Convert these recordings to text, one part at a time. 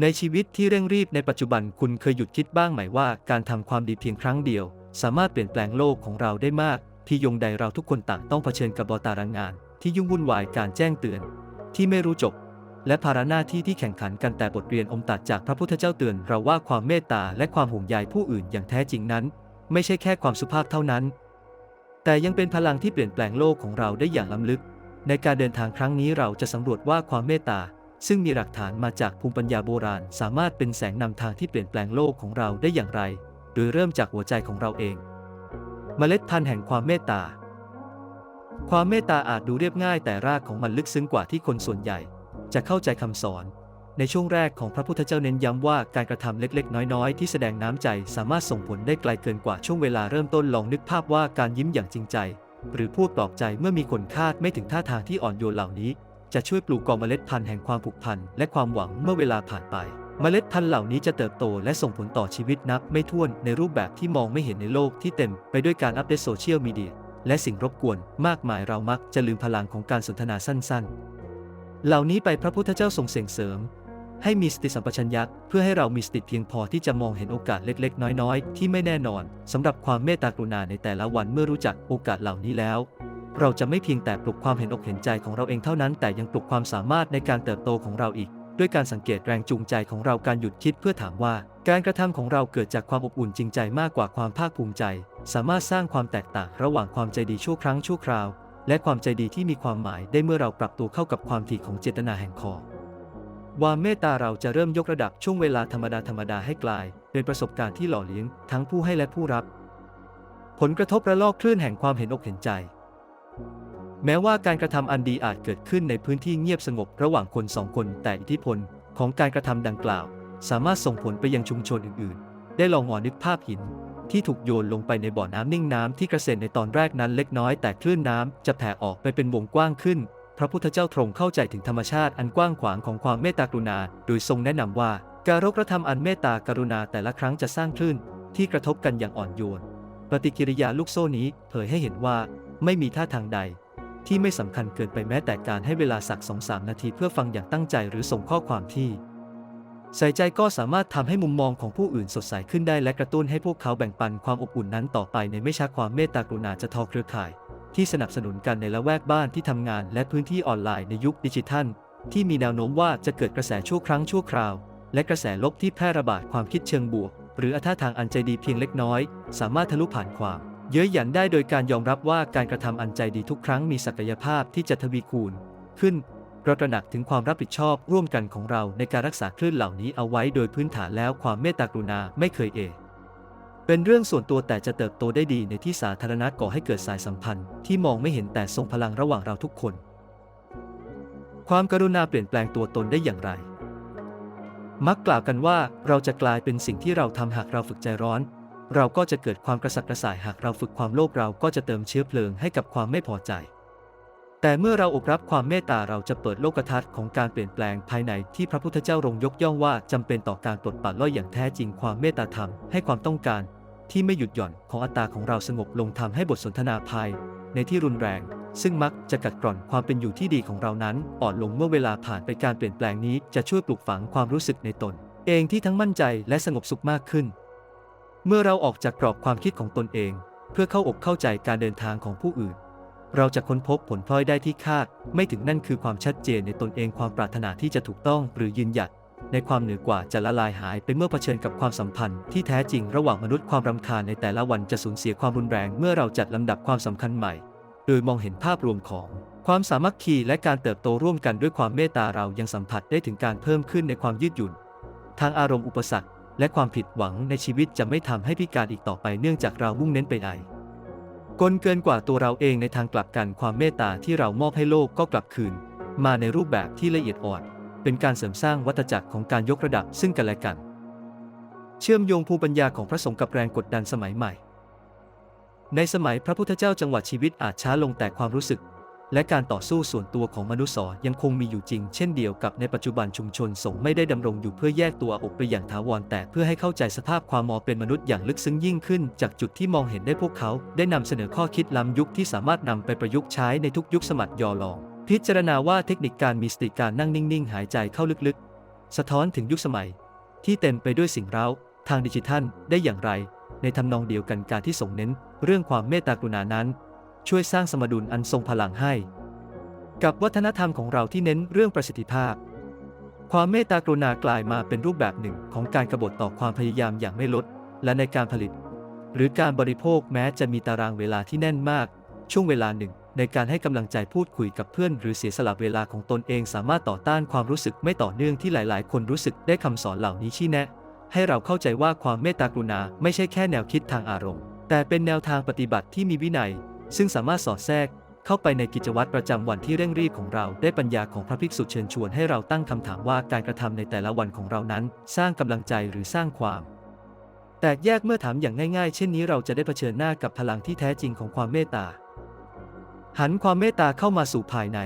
ในชีวิตที่เร่งรีบในปัจจุบันคุณเคยหยุดคิดบ้างไหมว่าการทำความดีเพียงครั้งเดียว สามารถเปลี่ยนแปลงโลกของเราได้มาก ที่ยงใดเราทุกคนต่างต้องเผชิญกับบอตารางงาน ที่ยุ่งวุ่นวายการแจ้งเตือน ที่ไม่รู้จบ และภาระหน้าที่ที่แข่งขันกันแต่บทเรียนอมตัดจากพระพุทธเจ้าเตือนเราว่าความเมตตาและความห่วงใยผู้อื่นอย่างแท้จริงนั้น ไม่ใช่แค่ความสุภาพเท่านั้น แต่ยังเป็นพลังที่เปลี่ยนแปลงโลกของเราได้อย่างล้ำลึก ในการเดินทางครั้งนี้เราจะสำรวจว่าความเมตตา ซึ่งมีหลักฐานมาจากภูมิปัญญาโบราณ สามารถเป็นแสงนำทางที่เปลี่ยนแปลงโลกของเราได้อย่างไร โดยเริ่มจากหัวใจของเราเอง เมล็ดพันธุ์แห่งความเมตตา ความเมตตาอาจดูเรียบง่ายแต่รากของมันลึกซึ้งกว่าที่คนส่วนใหญ่ จะเข้าใจคำสอนในช่วงแรกของพระพุทธเจ้าเน้นย้ำว่าการกระทำเล็กๆ น้อยๆ ที่แสดงน้ำใจสามารถส่งผลได้ไกลเกินกว่าช่วงเวลาเริ่มต้นลองนึกภาพว่าการยิ้มอย่างจริงใจ หรือพูดปลอบใจเมื่อมีคนคาดไม่ถึงท่าทางที่อ่อนโยนเหล่านี้ จะช่วยปลูกกอเมล็ดพันธุ์แห่งความผูกพันและความหวังเมื่อเวลาผ่านไป เมล็ดพันธุ์เหล่านี้จะเติบโตและส่งผลต่อชีวิตนับไม่ถ้วนในรูปแบบที่มองไม่เห็นในโลกที่เต็มไปด้วยการอัปเดตโซเชียลมีเดียและสิ่งรบกวนมากมายเรามักจะลืมพลังของการสนทนาสั้น ๆ เหล่านี้ไปพระพุทธเจ้าทรงเสริงเสริม ให้มีสติสัมปชัญญะเพื่อให้เรามีสติเพียงพอที่จะมองเห็นโอกาสเล็ก ๆ น้อย ๆ ที่ไม่แน่นอนสำหรับความเมตตากรุณาในแต่ละวันเมื่อรู้จักโอกาสเหล่านี้แล้ว เราจะไม่เพียงแต่ปลุกความเห็นอกเห็นใจของเราเองเท่านั้น แต่ยังปลุกความสามารถในการเติบโตของเราอีก ด้วยการสังเกตแรงจูงใจของเราการหยุดคิดเพื่อถามว่า การกระทำของเราเกิดจากความอบอุ่นจริงใจมากกว่าความภาคภูมิใจ สามารถสร้างความแตกต่างระหว่างความใจดีชั่วครั้งชั่วคราว และความใจดีที่มีความหมายได้เมื่อเราปรับตัวเข้ากับความถี่ของเจตนาแห่งคอควาเมตตาเราจะเริ่มยกระดับช่วงเวลาธรรมดาธรรมดาให้กลาย เป็นประสบการณ์ที่หล่อเลี้ยงทั้งผู้ให้และผู้รับ ผลกระทบระลอกคลื่นแห่งความเห็นอกเห็นใจ แม้ว่าการกระทำอันดีอาจเกิดขึ้นในพื้นที่เงียบสงบระหว่างคนสองคน แต่อิทธิพลของการกระทำดังกล่าว สามารถส่งผลไปยังชุมชนอื่นๆ ได้ลองหอนึกภาพหิน ที่ถูกโยนลงไปในบ่อน้ำนิ่งน้ำที่กระเซ็นในตอนแรกนั้นเล็กน้อยแต่คลื่นน้ำจะแผ่ออกไปเป็นวงกว้างขึ้น พระพุทธเจ้าทรงเข้าใจถึงธรรมชาติอันกว้างขวางของความเมตตากรุณา โดยทรงแนะนำว่าการกระทำอันเมตตากรุณาแต่ละครั้งจะสร้างคลื่นที่กระทบกันอย่างอ่อนโยน ปฏิกิริยาลูกโซ่นี้เผยให้เห็นว่าไม่มีท่าทางใด ที่ไม่สำคัญเกินไปแม้แต่การให้เวลาสักสองสามนาทีเพื่อฟังอย่างตั้งใจหรือส่งข้อความที่ ใส่ใจก็สามารถทำให้มุมมองของผู้อื่นสดใสขึ้นได้และกระตุ้นให้พวกเขาแบ่งปันความอบอุ่นนั้นต่อไปในไม่ช้าความเมตตากรุณาจะทอเครือข่าย ที่สนับสนุนกันในละแวกบ้านที่ทำงาน และพื้นที่ออนไลน์ในยุคดิจิทัล ที่มีแนวโน้มว่าจะเกิดกระแสชั่วครั้งชั่วคราว และกระแสลบที่แพร่ระบาดความคิดเชิงบวก หรือท่าทางอันใจดีเพียงเล็กน้อย สามารถทะลุผ่านความ เย้ยหยันได้โดยการยอมรับว่าการกระทำอันใจดีทุกครั้งมีศักยภาพที่จะทวีคูณ ขึ้นเราตระหนักถึงความรับผิดชอบร่วมกันของเราในการรักษาคลื่นเหล่านี้เอาไว้โดยพื้นฐานแล้วความเมตตากรุณาไม่เคยเอเป็นเรื่องส่วนตัวแต่จะเติบโตได้ดีในที่สาธารณะก่อให้เกิดสายสัมพันธ์ที่มองไม่เห็นแต่ทรงพลังระหว่างเราทุกคน ความกรุณาเปลี่ยนแปลงตัวตนได้อย่างไร มักกล่าวกันว่าเราจะกลายเป็นสิ่งที่เราทำหากเราฝึกใจร้อน เราก็จะเกิดความกระสับกระส่ายหากเราฝึกความโลภเราก็จะเติมเชื้อเพลิงให้กับความไม่พอใจ แต่เมื่อเราอบรับความเมตตาเราจะเปิดโลกทัศน์ของการเปลี่ยนแปลงภายในที่พระพุทธเจ้าทรงยกย่องว่าจำเป็นต่อการปลดปล่อยอย่างแท้จริงความเมตตาธรรมให้ความต้องการ ที่ไม่หยุดหย่อนของอัตตาของเราสงบลงทำให้บทสนทนาภายในที่รุนแรง ซึ่งมักจะกัดกร่อนความเป็นอยู่ที่ดีของเรานั้น อ่อนลงเมื่อเวลาผ่านไปการเปลี่ยนแปลงนี้จะช่วยปลูกฝังความรู้สึกในตน เองที่ทั้งมั่นใจและสงบสุขมากขึ้น เมื่อเราออกจากกรอบความคิดของตนเอง เพื่อเข้าอกเข้าใจการเดินทางของผู้อื่น เราจะค้นพบผลพลอยได้ที่คาด ไม่ถึงนั่นคือความชัดเจนในตนเองความปรารถนาที่จะถูกต้องหรือยืนหยัดในความเหนือกว่าจะละลายหายไปเมื่อเผชิญกับความสัมพันธ์ที่แท้จริงระหว่างมนุษย์ความรำคาญในแต่ละวันจะสูญเสียความรุนแรงเมื่อเราจัดลำดับความสำคัญใหม่ โดยมองเห็นภาพรวมของความสามัคคีและการเติบโตร่วมกันด้วยความเมตตาเรายังสัมผัสได้ถึงการเพิ่มขึ้นในความยืดหยุ่น ทางอารมณ์อุปสรรค และความผิดหวังในชีวิตจะไม่ทำให้พิการอีกต่อไปเนื่องจากเรามุ่งเน้นไปไหนกลเกินกว่าตัวเราเองในทางกลับกันความเมตตาที่เรามอบให้โลกก็กลับคืน มาในรูปแบบที่ละเอียดอ่อน เป็นการเสริมสร้างวัฏจักรของการยกระดับซึ่งกันและกัน เชื่อมโยงภูมิปัญญาของพระสงฆ์กับแรงกดดันสมัยใหม่ ในสมัยพระพุทธเจ้าจังหวัดชีวิตอาจช้าลงแต่ความรู้สึก และการต่อสู้ส่วนตัวของมนุษย์ยังคงมีอยู่จริง เช่นเดียวกับในปัจจุบันชุมชนสงฆ์ไม่ได้ดำรงอยู่เพื่อแยกตัวออกไปอย่างถาวรแต่เพื่อให้เข้าใจสภาพความมองเป็นมนุษย์อย่างลึกซึ้งยิ่งขึ้น จากจุดที่มองเห็นได้พวกเขา ได้นำเสนอข้อคิดล้ำยุคที่สามารถนำไปประยุกต์ใช้ในทุกยุคสมัยยอลอง พิจารณาว่าเทคนิคการมีสติการนั่งนิ่ง ๆ หายใจเข้าลึกๆ สะท้อนถึงยุคสมัย ที่เต็มไปด้วยสิ่งเร้าทางดิจิทัลได้อย่างไร ในทำนองเดียวกันการที่ส่งเน้นเรื่องความเมตตากรุณานั้น ช่วยสร้างสมดุลอันทรงพลังให้ กับวัฒนธรรมของเราที่เน้นเรื่องประสิทธิภาพ ความเมตตากรุณากลายมาเป็นรูปแบบหนึ่งของการกรบฏต่อความพยายามอย่างไม่ลด และในการผลิต หรือการบริโภคแม้จะมีตารางเวลาที่แน่นมาก ช่วงเวลาหนึ่งในการให้กำลังใจพูดคุยกับเพื่อน หรือเสียสละเวลาของตนเองสามารถต่อต้านความรู้สึกไม่ต่อเนื่องที่หลาย ๆ คนรู้สึกได้คำสอนเหล่านี้ชี้แนะ ให้เราเข้าใจว่าความเมตตากรุณาไม่ใช่แค่แนวคิดทางอารมณ์ แต่เป็นแนวทางปฏิบัติที่มีวินัย ซึ่งสามารถสอดแทรก เข้าไปในกิจวัตรประจำวันที่เร่งรีบของเราได้ปัญญาของพระภิกษุเชิญชวนให้เราตั้งคำถามว่าการกระทำในแต่ละวันของเรานั้น สร้างกำลังใจหรือสร้างความ แตกแยกเมื่อถามอย่างง่ายๆ เช่นนี้เราจะได้เผชิญหน้ากับพลังที่แท้จริงของความเมตตาหันความเมตตาเข้ามาสู่ภายใน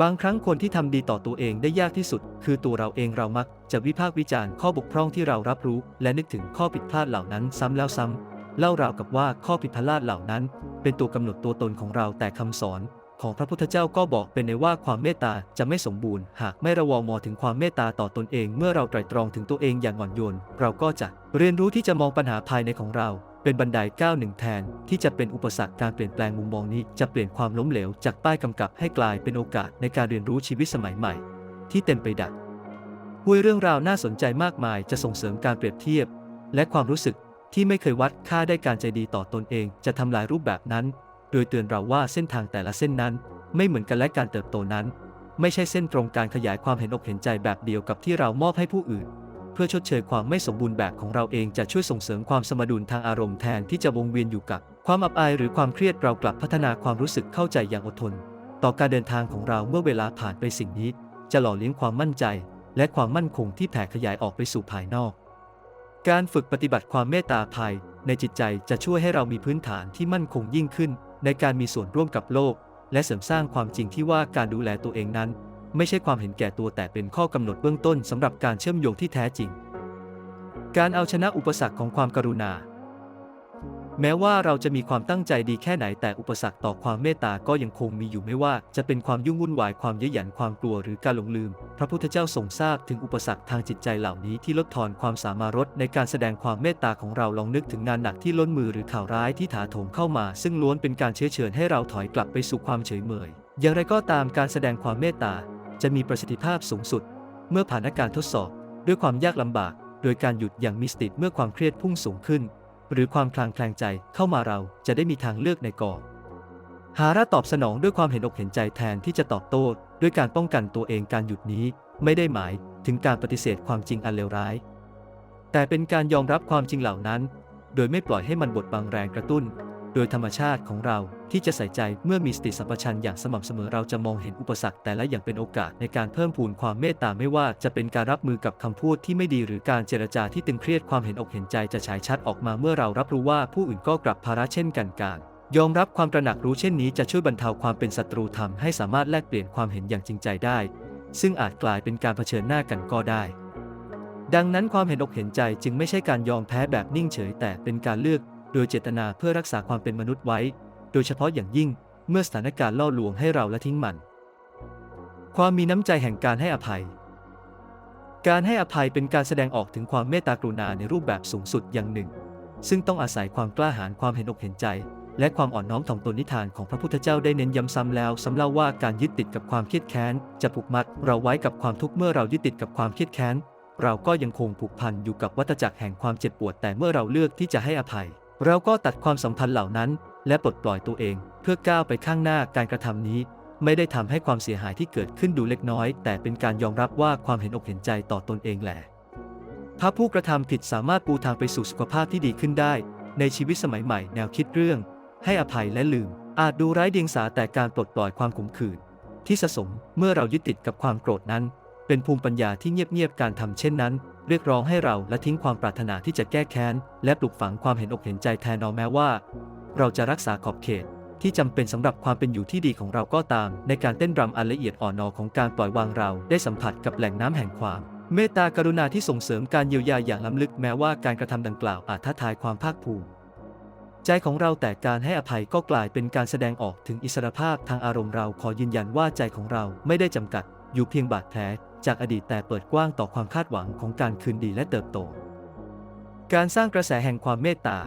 บางครั้งคนที่ทำดีต่อตัวเองได้ยากที่สุด คือตัวเราเองเรามัก จะวิพากษ์วิจารณ์ข้อบกพร่องที่เรารับรู้ และนึกถึงข้อผิดพลาดเหล่านั้นซ้ำแล้วซ้ำเล่าราวกับว่าข้อผิดพลาดเหล่านั้น เป็นตัวกำหนดตัวตนของเราแต่คำสอน ของพระพุทธเจ้าก็บอกเป็นในว่าความเมตตาจะไม่สมบูรณ์ หากไม่ระวงมอถึงความเมตตาต่อตนเอง เมื่อเราไตรตรองถึงตัวเองอย่างอ่อนโยนเราก็จะเรียนรู้ที่จะมองปัญหาภายในของเรา เป็นบันไดก้าวหนึ่งแทนที่จะเป็นอุปสรรคการเปลี่ยนแปลงมุมมองนี้จะเปลี่ยนความล้มเหลวจากป้ายกำกับให้กลายเป็นโอกาสในการเรียนรู้ชีวิตสมัยใหม่ ที่เต็มไปดักห้วยเรื่องราวน่าสนใจมากมายจะส่งเสริมการเปรียบเทียบ และความรู้สึกที่ไม่เคยวัดค่าได้การใจดีต่อตนเอง จะทำลายรูปแบบนั้น โดยเตือนเราว่าเส้นทางแต่ละเส้นนั้น ไม่เหมือนกันและการเติบโตนั้น ไม่ใช่เส้นตรงการขยายความเห็นอกเห็นใจแบบเดียวกับที่เรามอบให้ผู้อื่น เพื่อชดเชยความไม่สมบูรณ์แบบของเราเองจะช่วยส่งเสริมความสมดุลทางอารมณ์แทนที่จะวงเวียนอยู่กับ ความอับอายหรือความเครียดเรากลับพัฒนาความรู้สึกเข้าใจอย่างอดทน ต่อการเดินทางของเราเมื่อเวลาผ่านไปสิ่งนี้ จะหล่อเลี้ยงความมั่นใจ และความมั่นคงที่แผ่ขยายออกไปสู่ภายนอก การฝึกปฏิบัติความเมตตาภายในจิตใจจะช่วยให้เรามีพื้นฐานที่มั่นคงยิ่งขึ้น ในการมีส่วนร่วมกับโลก และเสริมสร้างความจริงที่ว่าการดูแลตัวเองนั้น ไม่ใช่ความเห็นแก่ตัวแต่เป็นข้อกำหนดเบื้องต้นสำหรับการเชื่อมโยงที่แท้จริง การเอาชนะอุปสรรคของความกรุณา แม้ว่าเราจะมีความตั้งใจดีแค่ไหนแต่อุปสรรคต่อความเมตตาก็ยังคงมีอยู่ไม่ว่าจะเป็นความยุ่งวุ่นวายความเย้ยหยันความกลัวหรือการหลงลืม พระพุทธเจ้าทรงทราบถึงอุปสรรคทางจิตใจเหล่านี้ที่ลดทอนความสามารถในการแสดงความเมตตาของเราลองนึกถึงงานหนักที่ล้นมือหรือข่าวร้ายที่ถาโถมเข้ามา ซึ่งล้วนเป็นการเชื้อเชิญให้เราถอยกลับไปสู่ความเฉยเมยอย่างไรก็ตามการแสดงความเมตตา จะมีประสิทธิภาพสูงสุด เมื่อผ่านการทดสอบด้วยความยากลำบาก โดยการหยุดอย่างมีสติเมื่อความเครียดพุ่งสูงขึ้น หรือความคลางแคลงใจเข้ามาเราจะได้มีทางเลือกในกอหาระตอบสนองด้วยความเห็นอกเห็นใจแทนที่จะตอบโต้ด้วยการป้องกันตัวเองการหยุดนี้ ไม่ได้หมายถึงการปฏิเสธความจริงอันเลวร้าย แต่เป็นการยอมรับความจริงเหล่านั้น โดยไม่ปล่อยให้มันบดบังแรงกระตุ้น โดยธรรมชาติของเรา ที่จะใส่ใจเมื่อมีสติสัมปชัญญะอย่างสม่ำเสมอเราจะมองเห็นอุปสรรคแต่ละอย่างเป็นโอกาสในการเพิ่มพูนความเมตตาไม่ว่าจะเป็นการรับมือกับคำพูดที่ไม่ดีหรือการเจรจาที่ตึงเครียดความเห็นอกเห็นใจจะฉายชัดออกมาเมื่อเรารับรู้ว่าผู้อื่นก็กลับภาระเช่นกันการยอมรับความตระหนักรู้เช่นนี้จะช่วยบรรเทาความเป็นศัตรูทำให้สามารถแลกเปลี่ยนความเห็นอย่างจริงใจได้ ซึ่งอาจกลายเป็นการเผชิญหน้ากันก็ได้ ดังนั้นความเห็นอกเห็นใจจึงไม่ใช่การยอมแพ้แบบนิ่งเฉย แต่เป็นการเลือก โดยเจตนาเพื่อรักษาความเป็นมนุษย์ไว้ โดยเฉพาะอย่างยิ่งเมื่อสถานการณ์ล่อลวงให้เราละทิ้งมัน ความมีน้ำใจแห่งการให้อภัย การให้อภัยเป็นการแสดงออกถึงความเมตตากรุณาในรูปแบบสูงสุดอย่างหนึ่ง ซึ่งต้องอาศัยความกล้าหาญความเห็นอกเห็นใจ และความอ่อนน้อมถ่อมตนนิทานของพระพุทธเจ้าได้เน้นย้ำซ้ำแล้วซ้ำเล่าว่าการยึดติดกับความเครียดแค้น จะผูกมัดเราไว้กับความทุกข์เมื่อเรายึดติดกับความเครียดแค้นเราก็ยังคงผูกพันอยู่กับวัฏจักรแห่งความเจ็บปวดแต่เมื่อเราเลือกที่จะให้อภัย เราก็ตัดความสัมพันธ์เหล่านั้น และปลดปล่อยตัวเอง เพื่อก้าวไปข้างหน้าการกระทำนี้ ไม่ได้ทำให้ความเสียหายที่เกิดขึ้นดูเล็กน้อย แต่เป็นการยอมรับว่าความเห็นอกเห็นใจต่อตนเองแหละถ้าผู้กระทำผิดสามารถปูทางไปสู่สุขภาพที่ดีขึ้นได้ ในชีวิตสมัยใหม่แนวคิดเรื่อง ให้อภัยและลืม อาจดูไร้เดียงสาแต่การปลดปล่อยความขมขื่นที่สะสมเมื่อเรายึดติดกับความโกรธนั้น เป็นภูมิปัญญาที่เงียบๆการทำเช่นนั้นเรียกร้องให้เราละทิ้งความปรารถนาที่จะแก้แค้น และปลุกฝังความเห็นอกเห็นใจแทนเราแม้ว่า เราจะรักษาขอบเขตที่จำเป็นสำหรับความเป็นอยู่ที่ดีของเราก็ตาม ในการเต้นรำอันละเอียดอ่อนนอของการปล่อยวางเราได้สัมผัสกับแหล่งน้ำแห่งความ เมตตากรุณาที่ส่งเสริมการเยียวยาอย่างล้ำลึกแม้ว่าการกระทำดังกล่าวอาจท้าทายความภาคภูมิใจของเราแต่การให้อภัยก็กลายเป็นการแสดงออกถึงอิสรภาพทางอารมณ์เราขอยืนยันว่าใจของเราไม่ได้จำกัด อยู่เพียงบาดแผลจากอดีตแต่เปิดกว้างต่อความคาดหวังของการคืนดีและเติบโต การสร้างกระแสแห่งความเมตตา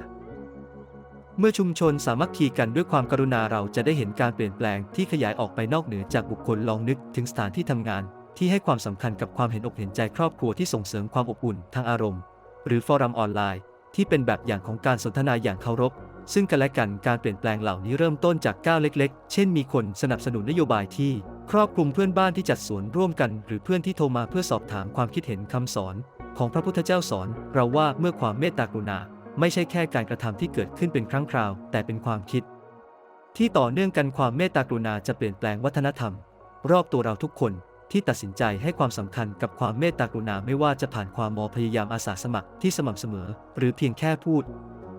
เมื่อชุมชนสามัคคีกันด้วยความกรุณาเราจะได้เห็นการเปลี่ยนแปลงที่ขยายออกไปนอกเหนือจากบุคคลลองนึกถึงสถานที่ทำงาน ที่ให้ความสำคัญกับความเห็นอกเห็นใจครอบครัวที่ส่งเสริมความอบอุ่นทางอารมณ์ หรือฟอรัมออนไลน์ ที่เป็นแบบอย่างของการสนทนาอย่างเคารพ ซึ่งกันและกันการเปลี่ยนแปลงเหล่านี้เริ่มต้นจากก้าวเล็ก ๆ เช่นมีคนสนับสนุนนโยบายที่ ครอบคลุมเพื่อนบ้านที่จัดสวนร่วมกัน หรือเพื่อนที่โทรมาเพื่อสอบถามความคิดเห็นคำสอน ของพระพุทธเจ้าสอน เราว่าเมื่อความเมตตากรุณา ไม่ใช่แค่การกระทำที่เกิดขึ้นเป็นครั้งคราว แต่เป็นความคิด ที่ต่อเนื่องกันความเมตตากรุณาจะเปลี่ยนแปลงวัฒนธรรม รอบตัวเราทุกคนที่ตัดสินใจให้ความสำคัญกับความเมตตากรุณาไม่ว่าจะผ่านความมอพยายามอาสาสมัครที่สม่ำเสมอ หรือเพียงแค่พูด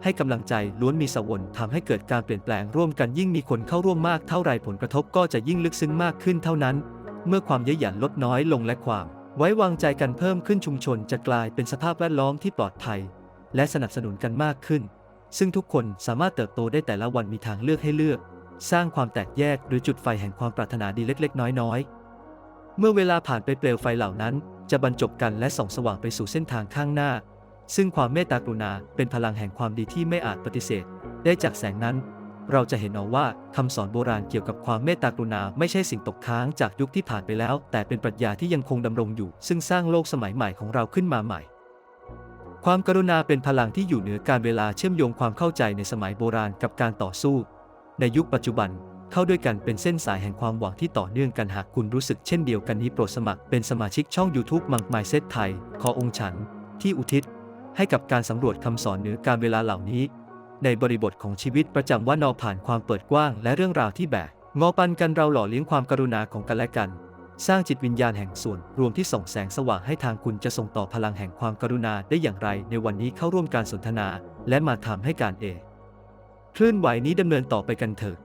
ให้กำลังใจล้วนมีสวรรค์ทำให้เกิดการเปลี่ยนแปลงร่วมกันยิ่งมีคนเข้าร่วมมากเท่าไรผลกระทบก็จะยิ่งลึกซึ้งมากขึ้นเท่านั้น เมื่อความเย้ยหยันลดน้อยลงและความ ไว้วางใจกันเพิ่มขึ้นชุมชนจะกลายเป็นสภาพแวดล้อมที่ปลอดภัย และสนับสนุนกันมากขึ้น ซึ่งทุกคนสามารถเติบโตได้แต่ละวันมีทางเลือกให้เลือก สร้างความแตกแยกหรือจุดไฟแห่งความปรารถนาดีเล็กๆ น้อยๆ เมื่อเวลาผ่านไปเปลวไฟเหล่านั้น จะบรรจบกันและส่องสว่างไปสู่เส้นทางข้างหน้า ซึ่งความเมตตากรุณาเป็นพลังแห่งความดีที่ไม่อาจปฏิเสธ ได้จากแสงนั้น เราจะเห็นเอาว่าคำสอนโบราณเกี่ยวกับความเมตตากรุณาไม่ใช่สิ่งตกค้างจากยุคที่ผ่านไปแล้ว แต่เป็นปรัชญาที่ยังคงดำรงอยู่ ซึ่งสร้างโลกสมัยใหม่ของเราขึ้นมาใหม่ ความกรุณาเป็นพลังที่อยู่เหนือการเวลาเชื่อมโยงความเข้าใจในสมัยโบราณกับการต่อสู้ ในยุคปัจจุบันเข้าด้วยกันเป็นเส้นสายแห่งความหวังที่ต่อเนื่องกันหากคุณรู้สึกเช่นเดียวกันนี้โปรดสมัครเป็นสมาชิกช่อง YouTube มังไมเซตไทย ขอองค์ฉัน ที่อุทิศ ให้กับการสำรวจคำสอนเหนือการเวลาเหล่านี้ ในบริบทของชีวิตประจำวันนอผ่านความเปิดกว้าง และเรื่องราวที่แบกงอปันกันเราหล่อเลี้ยงความกรุณาของกันและกัน สร้างจิตวิญญาณแห่งส่วน รวมที่ส่องแสงสว่างให้ทางคุณจะส่งต่อพลังแห่งความกรุณาได้อย่างไร ในวันนี้เข้าร่วมการสนทนา และมาทำให้การเอคลื่นไหวนี้ดำเนินต่อไปกันเถิด